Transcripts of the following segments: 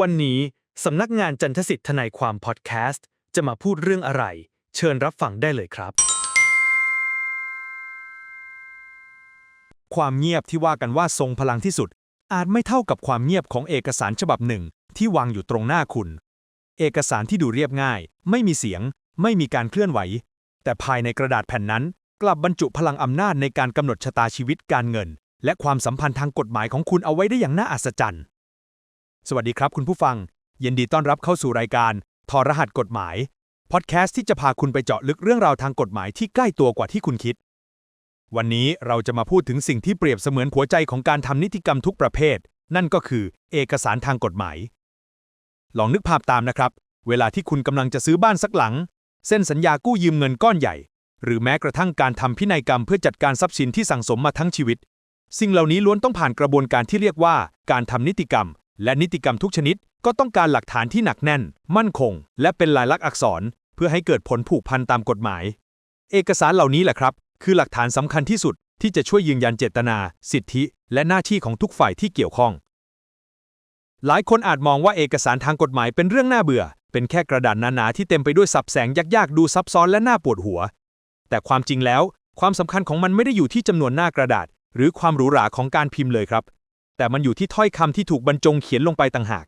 วันนี้สำนักงานจันทสิทธิ์ทนายความพอดแคสต์ จะมาพูดเรื่องอะไร เชิญรับฟังได้เลยครับ ความเงียบที่ว่ากันว่าทรงพลังที่สุด อาจไม่เท่ากับความเงียบของเอกสารฉบับหนึ่งที่วางอยู่ตรงหน้าคุณ เอกสารที่ดูเรียบง่าย ไม่มีเสียง ไม่มีการเคลื่อนไหว แต่ภายในกระดาษแผ่นนั้น กลับบรรจุพลังอำนาจในการกำหนดชะตาชีวิตการเงิน และความสัมพันธ์ทางกฎหมายของคุณเอาไว้ได้อย่างน่าอัศจรรย์ สวัสดีครับคุณผู้ฟัง ยินดีต้อนรับเข้าสู่รายการทอรหัสกฎหมาย พอดแคสต์ที่จะพาคุณไปเจาะลึกเรื่องราวทางกฎหมายที่ใกล้ตัวกว่าที่คุณคิด วันนี้เราจะมาพูดถึงสิ่งที่เปรียบเสมือนหัวใจของการทำนิติกรรมทุกประเภท นั่นก็คือ เอกสารทางกฎหมาย ลองนึกภาพตามนะครับ เวลาที่คุณกำลังจะซื้อบ้านสักหลัง เส้นสัญญากู้ยืมเงินก้อนใหญ่ หรือแม้กระทั่งการทำพินัยกรรมเพื่อจัดการทรัพย์สินที่สั่งสมมาทั้งชีวิต สิ่งเหล่านี้ล้วนต้องผ่านกระบวนการที่เรียกว่าการทำนิติกรรม และนิติกรรมทุกชนิดก็ต้องการหลักฐานที่หนักแน่น มั่นคง และเป็นลายลักษณ์อักษร เพื่อให้เกิดผลผูกพันตามกฎหมาย เอกสารเหล่านี้แหละครับ คือหลักฐานสำคัญที่สุดที่จะช่วยยืนยันเจตนา สิทธิ และหน้าที่ของทุกฝ่ายที่เกี่ยวข้อง หลายคนอาจมองว่าเอกสารทางกฎหมายเป็นเรื่องน่าเบื่อ เป็นแค่กระดาษหนาๆที่เต็มไปด้วยสับแสงยากๆ ดูซับซ้อนและน่าปวดหัว แต่ความจริงแล้ว ความสำคัญของมันไม่ได้อยู่ที่จำนวนหน้ากระดาษ หรือความหรูหราของการพิมพ์เลยครับ แต่มันอยู่ที่ถ้อยคำที่ถูกบรรจงเขียนลงไปต่างหาก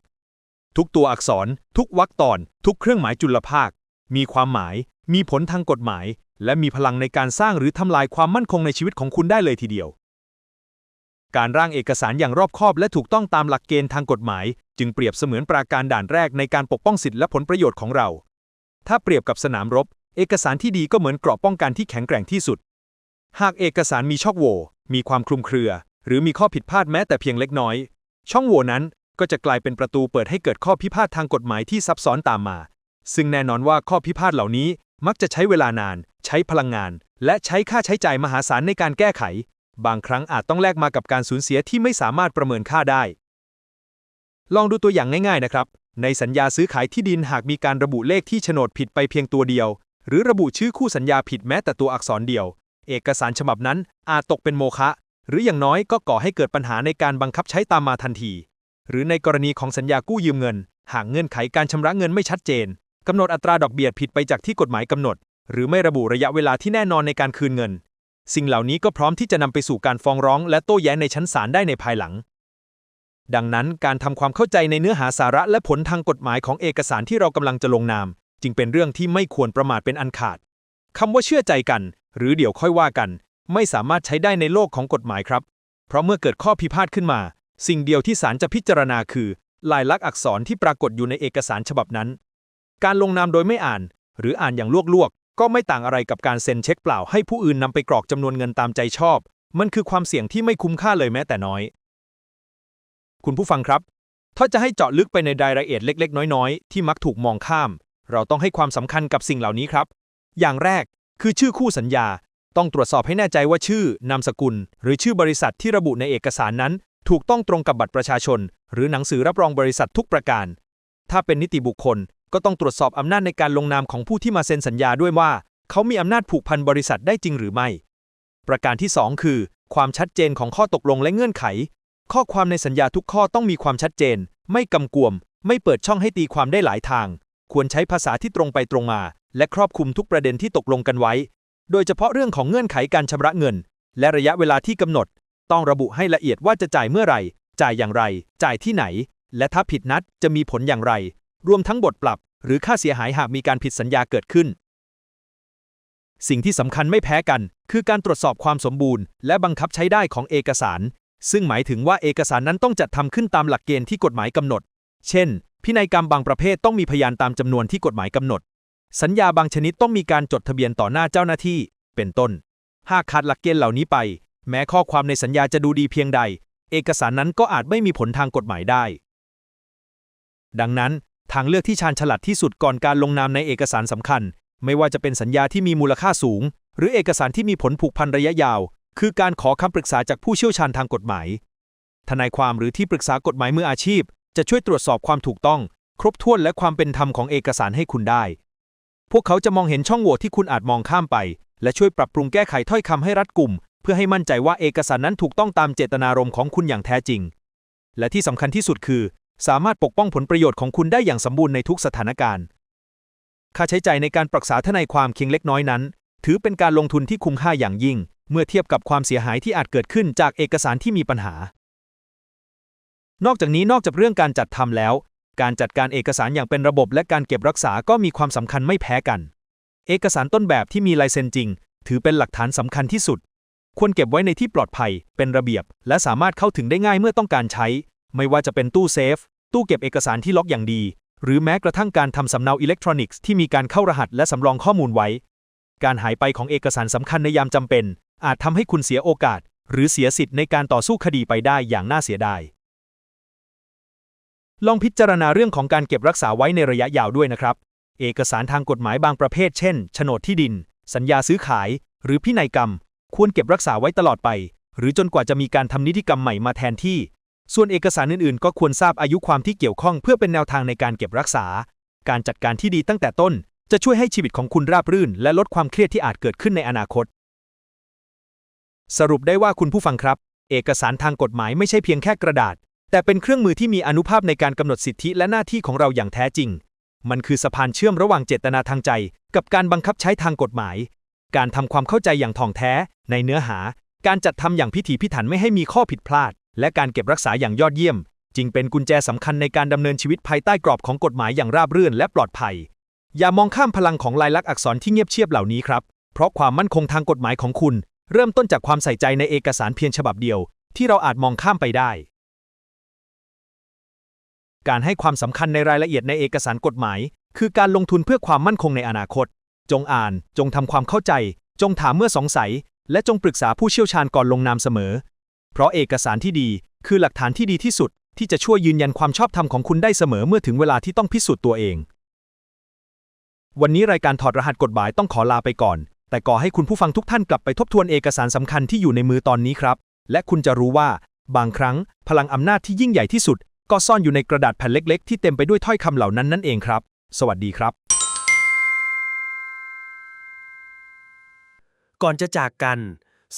ทุกตัวอักษร ทุกวรรคตอน ทุกเครื่องหมายจุลภาค มีความหมาย มีผลทางกฎหมาย และมีพลังในการสร้างหรือทำลายความมั่นคงในชีวิตของคุณได้เลยทีเดียว การร่างเอกสารอย่างรอบคอบและถูกต้องตามหลักเกณฑ์ทางกฎหมาย จึงเปรียบเสมือนปราการด่านแรกในการปกป้องสิทธิและผลประโยชน์ของเรา ถ้าเปรียบกับสนามรบ เอกสารที่ดีก็เหมือนเกราะป้องกันที่แข็งแกร่งที่สุด หากเอกสารมีช่องโหว่ มีความคลุมเครือ หรือมีข้อผิดพลาดแม้แต่เพียงเล็กน้อย ช่องโหว่นั้นก็จะกลายเป็นประตูเปิดให้เกิดข้อพิพาททางกฎหมายที่ซับซ้อนตามมา ซึ่งแน่นอนว่าข้อพิพาทเหล่านี้มักจะใช้เวลานาน ใช้พลังงาน และใช้ค่าใช้จ่ายมหาศาลในการแก้ไข บางครั้งอาจต้องแลกมากับการสูญเสียที่ไม่สามารถประเมินค่าได้ ลองดูตัวอย่างง่ายๆนะครับ ในสัญญาซื้อขายที่ดินหากมีการระบุเลขที่โฉนดผิดไปเพียงตัวเดียว หรือระบุชื่อคู่สัญญาผิดแม้แต่ตัวอักษรเดียว เอกสารฉบับนั้นอาจตกเป็นโมฆะ หรืออย่างน้อยก็ก่อให้เกิดปัญหาในการบังคับใช้ตามมาทันที หรือในกรณีของสัญญากู้ยืมเงิน หากเงื่อนไขการชำระเงินไม่ชัดเจนกำหนดอัตราดอกเบี้ยผิดไปจากที่กฎหมายกำหนด หรือไม่ระบุระยะเวลาที่แน่นอนในการคืนเงิน สิ่งเหล่านี้ก็พร้อมที่จะนำไปสู่การฟ้องร้อง และโต้แย้งในชั้นศาลได้ในภายหลัง ดังนั้นการทำความเข้าใจในเนื้อหาสาระและผลทางกฎหมายของเอกสารที่เรากำลังจะลงนาม จึงเป็นเรื่องที่ไม่ควรประมาทเป็นอันขาดคำว่าเชื่อใจกัน หรือเดี๋ยวค่อยว่ากัน ไม่สามารถใช้ได้ในโลกของกฎหมายครับ เพราะเมื่อเกิดข้อพิพาทขึ้นมา สิ่งเดียวที่ศาลจะพิจารณาคือ ลายลักษณ์อักษรที่ปรากฏอยู่ในเอกสารฉบับนั้น การลงนามโดยไม่อ่าน หรืออ่านอย่างลวกๆ ก็ไม่ต่างอะไรกับการเซ็นเช็คเปล่าให้ผู้อื่นนำไปกรอกจำนวนเงินตามใจชอบ มันคือความเสี่ยงที่ไม่คุ้มค่าเลยแม้แต่น้อย คุณผู้ฟังครับ ถ้าจะให้เจาะลึกไปในรายละเอียดเล็ก ๆ น้อยๆ ที่มักถูกมองข้าม เราต้องให้ความสำคัญกับสิ่งเหล่านี้ครับ อย่างแรกคือชื่อคู่สัญญา ต้องตรวจสอบให้แน่ใจว่าชื่อนามสกุล หรือชื่อบริษัทที่ระบุในเอกสารนั้น ถูกต้องตรงกับบัตรประชาชน หรือหนังสือรับรองบริษัททุกประการ ถ้าเป็นนิติบุคคล ก็ต้องตรวจสอบอำนาจในการลงนามของผู้ที่มาเซ็นสัญญาด้วยว่า เขามีอำนาจผูกพันบริษัทได้จริงหรือไม่ ประการที่ 2 คือ ความชัดเจนของข้อตกลงและเงื่อนไข ข้อความในสัญญาทุกข้อต้องมีความชัดเจน ไม่กำกวม ไม่เปิดช่องให้ตีความได้หลายทาง ควรใช้ภาษาที่ตรงไปตรงมา และครอบคลุมทุกประเด็นที่ตกลงกันไว้ โดยเฉพาะเรื่องของเงื่อนไขการชำระเงิน และระยะเวลาที่กำหนด ต้องระบุให้ละเอียดว่าจะจ่ายเมื่อไหร่ จ่ายอย่างไร จ่ายที่ไหน และถ้าผิดนัดจะมีผลอย่างไร รวมทั้งบทปรับ หรือค่าเสียหายหากมีการผิดสัญญาเกิดขึ้น สิ่งที่สำคัญไม่แพ้กัน คือการตรวจสอบความสมบูรณ์ และบังคับใช้ได้ของเอกสาร ซึ่งหมายถึงว่าเอกสารนั้นต้องจัดทำขึ้นตามหลักเกณฑ์ที่กฎหมายกำหนด เช่น พินัยกรรมบางประเภทต้องมีพยานตามจำนวนที่กฎหมายกำหนด สัญญาบางชนิดต้องมีการจดทะเบียนต่อหน้าเจ้าหน้าที่ เป็นต้น หากขาดหลักเกณฑ์เหล่านี้ไป แม้ข้อความในสัญญาจะดูดีเพียงใด เอกสารนั้นก็อาจไม่มีผลทางกฎหมายได้ ดังนั้น ทางเลือกที่ชาญฉลาดที่สุดก่อนการลงนามในเอกสารสำคัญ ไม่ว่าจะเป็นสัญญาที่มีมูลค่าสูง หรือเอกสารที่มีผลผูกพันระยะยาว คือการขอคำปรึกษาจากผู้เชี่ยวชาญทางกฎหมาย ทนายความหรือที่ปรึกษากฎหมายมืออาชีพ จะช่วยตรวจสอบความถูกต้อง ครบถ้วนและความเป็นธรรมของเอกสารให้คุณได้ พวกเขาจะมองเห็นช่องโหว่ที่คุณอาจมองข้ามไป และช่วยปรับปรุงแก้ไขถ้อยคำให้รัดกุม เพื่อให้มั่นใจว่าเอกสารนั้นถูกต้องตามเจตนารมณ์ของคุณอย่างแท้จริง และที่สำคัญที่สุดคือ สามารถปกป้องผลประโยชน์ของคุณได้อย่างสมบูรณ์ในทุกสถานการณ์ ค่าใช้จ่ายในการปรึกษาทนายความเพียงเล็กน้อยนั้น ถือเป็นการลงทุนที่คุ้มค่าอย่างยิ่ง เมื่อเทียบกับความเสียหายที่อาจเกิดขึ้นจากเอกสารที่มีปัญหา นอกจากนี้นอกจากเรื่องการจัดทำแล้ว การจัดการเอกสารอย่างเป็นระบบและการเก็บรักษาก็มีความสำคัญไม่แพ้กัน เอกสารต้นแบบที่มีลายเซ็นจริง ถือเป็นหลักฐานสำคัญที่สุด ควรเก็บไว้ในที่ปลอดภัย เป็นระเบียบ และสามารถเข้าถึงได้ง่ายเมื่อต้องการใช้ ไม่ว่าจะเป็นตู้เซฟ ตู้เก็บเอกสารที่ล็อกอย่างดี หรือแม้กระทั่งการทำสำเนาอิเล็กทรอนิกส์ที่มีการเข้ารหัสและสำรองข้อมูลไว้ การหายไปของเอกสารสำคัญในยามจำเป็น อาจทำให้คุณเสียโอกาส หรือเสียสิทธิ์ในการต่อสู้คดีไปได้อย่างน่าเสียดาย ลองพิจารณาเรื่องของการเก็บรักษาไว้ในระยะยาวด้วยนะครับ เอกสารทางกฎหมายบางประเภท เช่น โฉนดที่ดิน สัญญาซื้อขาย หรือพินัยกรรม ควรเก็บรักษาไว้ตลอดไป หรือจนกว่าจะมีการทำนิติกรรมใหม่มาแทนที่ ส่วนเอกสารอื่นๆ ก็ควรทราบอายุความที่เกี่ยวข้องเพื่อเป็นแนวทางในการเก็บรักษา การจัดการที่ดีตั้งแต่ต้น จะช่วยให้ชีวิตของคุณราบรื่น และลดความเครียดที่อาจเกิดขึ้นในอนาคต สรุปได้ว่าคุณผู้ฟังครับ เอกสารทางกฎหมายไม่ใช่เพียงแค่กระดาษ แต่เป็นเครื่องมือที่มีอนุภาพในการกำหนดสิทธิและหน้าที่ของเราอย่างแท้จริง มันคือสะพานเชื่อมระหว่างเจตนาทางใจ กับการบังคับใช้ทางกฎหมาย การทำความเข้าใจอย่างถ่องแท้ ในเนื้อหา การจัดทำอย่างพิถีพิถันไม่ให้มีข้อผิดพลาด และการเก็บรักษาอย่างยอดเยี่ยม จึงเป็นกุญแจสำคัญในการดำเนินชีวิตภายใต้กรอบของกฎหมายอย่างราบรื่นและปลอดภัย อย่ามองข้ามพลังของลายลักษณ์อักษรที่เงียบเชียบเหล่านี้ครับ เพราะความมั่นคงทางกฎหมายของคุณ เริ่มต้นจากความใส่ใจในเอกสารเพียงฉบับเดียว ที่เราอาจมองข้ามไปได้ การให้ความสำคัญในรายละเอียดในเอกสารกฎหมาย คือการลงทุนเพื่อความมั่นคงในอนาคต จงอ่าน จงทำความเข้าใจ จงถามเมื่อสงสัย และจงปรึกษาผู้เชี่ยวชาญก่อนลงนามเสมอ เพราะเอกสารที่ดี คือหลักฐานที่ดีที่สุด ที่จะช่วยยืนยันความชอบธรรมของคุณได้เสมอเมื่อถึงเวลาที่ต้องพิสูจน์ตัวเอง วันนี้รายการถอดรหัสกฎหมายต้องขอลาไปก่อน แต่ก่อให้คุณผู้ฟังทุกท่านกลับไปทบทวนเอกสารสำคัญที่อยู่ในมือตอนนี้ครับ และคุณจะรู้ว่า บางครั้ง พลังอำนาจที่ยิ่งใหญ่ที่สุด ก็ซ่อนอยู่ในกระดาษแผ่นเล็ก ๆ ที่เต็มไปด้วยถ้อยคำเหล่านั้นนั่นเองครับ สวัสดีครับ ก่อนจะจากกัน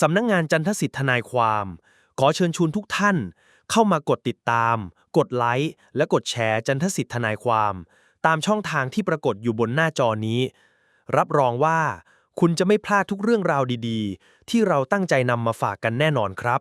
สำนักงงานจันทสิทธิทนายความ ขอเชิญชวนทุกท่าน เข้ามากดติดตาม กดไลค์และกดแชร์จันทสิทธิทนายความ ตามช่องทางที่ปรากฏอยู่บนหน้าจอนี้ รับรองว่าคุณจะไม่พลาดทุกเรื่องราวดี ๆ ที่เราตั้งใจนำมาฝากกันแน่นอนครับ